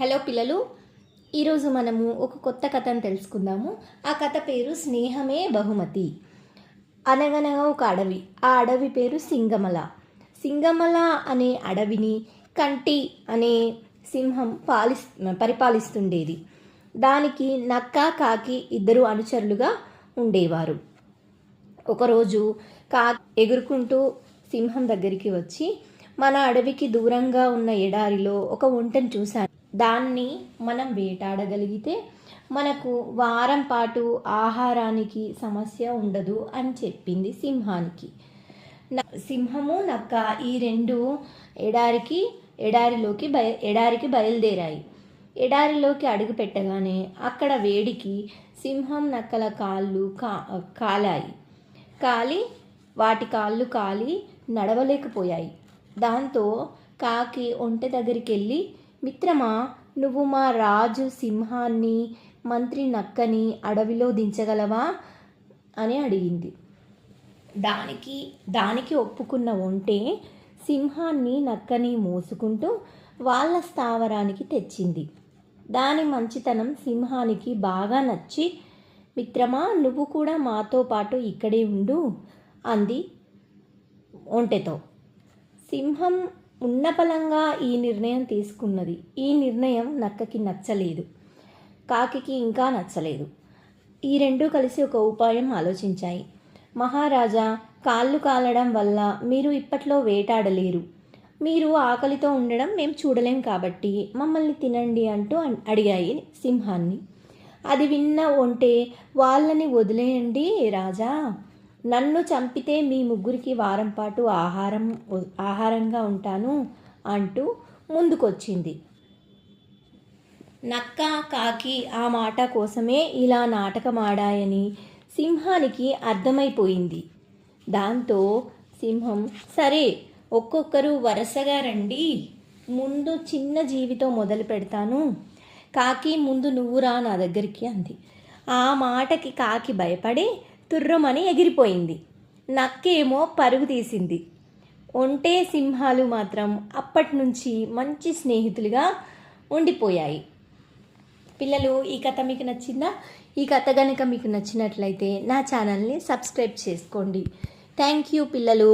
Hello పిల్లలు ఈరోజు మనము ఒక కొత్త కథను తెలుసుకుందాము. ఆ కథ పేరు స్నేహమే బహుమతి. అనగనగా ఒక అడవి. ఆ అడవి పేరు సింగమల. సింగమల అనే అడవిని కంటి అనే సింహం పాలి పరిపాలిస్తుండేది. దానికి నక్క కాకి ఇద్దరు అనుచరులుగా ఉండేవారు. ఒకరోజు కా ఎగురుకుంటూ సింహం దగ్గరికి వచ్చి మన అడవికి దూరంగా ఉన్న ఎడారిలో ఒక ఒంటెను చూశాను. దాన్ని మనం వేటాడగలిగితే మనకు వారం పాటు ఆహారానికి సమస్య ఉండదు అని చెప్పింది సింహానికి. సింహము నక్క ఈ రెండు ఎడారికి ఎడారిలోకి బయ ఎడారికి బయలుదేరాయి. ఎడారిలోకి అడుగు పెట్టగానే అక్కడ వేడికి సింహం నక్కల కాళ్ళు కా కాలాయి. కాలి వాటి కాళ్ళు కాలి నడవలేకపోయాయి. దాంతో కాకి ఒంటె దగ్గరికి వెళ్ళి మిత్రమా నువ్వు మా రాజు సింహాన్ని మంత్రి నక్కని అడవిలో దించగలవా? అని అడిగింది. దానికి దానికి ఒప్పుకున్న ఒంటే సింహాన్ని నక్కని మోసుకుంటూ వాళ్ళ స్థావరానికి తెచ్చింది. దాని మంచితనం సింహానికి బాగా నచ్చి మిత్రమా నువ్వు కూడా మాతో పాటు ఇక్కడే ఉండు అంది ఒంటెతో. సింహం ఉన్నపలంగా ఈ నిర్ణయం తీసుకున్నది. ఈ నిర్ణయం నక్కకి నచ్చలేదు. కాకికి ఇంకా నచ్చలేదు. ఈ రెండు కలిసి ఒక ఉపాయం ఆలోచించాయి. మహారాజా కాళ్ళు కాలడం వల్ల మీరు ఇప్పట్లో వేటాడలేరు. మీరు ఆకలితో ఉండడం మేము చూడలేం కాబట్టి మమ్మల్ని తినండి అంటూ అడిగాయి సింహాన్ని. అది విన్న ఒంటే వాళ్ళని వదిలేయండి రాజా. నన్ను చంపితే మీ ముగ్గురికి వారం పాటు ఆహారం ఆహారంగా ఉంటాను అంటూ ముందుకొచ్చింది. నక్క కాకి ఆ మాట కోసమే ఇలా నాటకమాడాయని సింహానికి అర్థమైపోయింది. దాంతో సింహం సరే ఒక్కొక్కరు వరుసగా రండి. ముందు చిన్న జీవితో మొదలు పెడతాను. కాకి ముందు నువ్వురా నా దగ్గరికి అంది. ఆ మాటకి కాకి భయపడి తుర్రమని ఎగిరిపోయింది. నక్కేమో పరుగు తీసింది. ఒంటే సింహాలు మాత్రం అప్పటి నుంచి మంచి స్నేహితులుగా ఉండిపోయాయి. పిల్లలు ఈ కథ మీకు నచ్చిందా? ఈ కథ కనుక మీకు నచ్చినట్లయితే నా ఛానల్ని సబ్స్క్రైబ్ చేసుకోండి. థ్యాంక్ యూ పిల్లలు.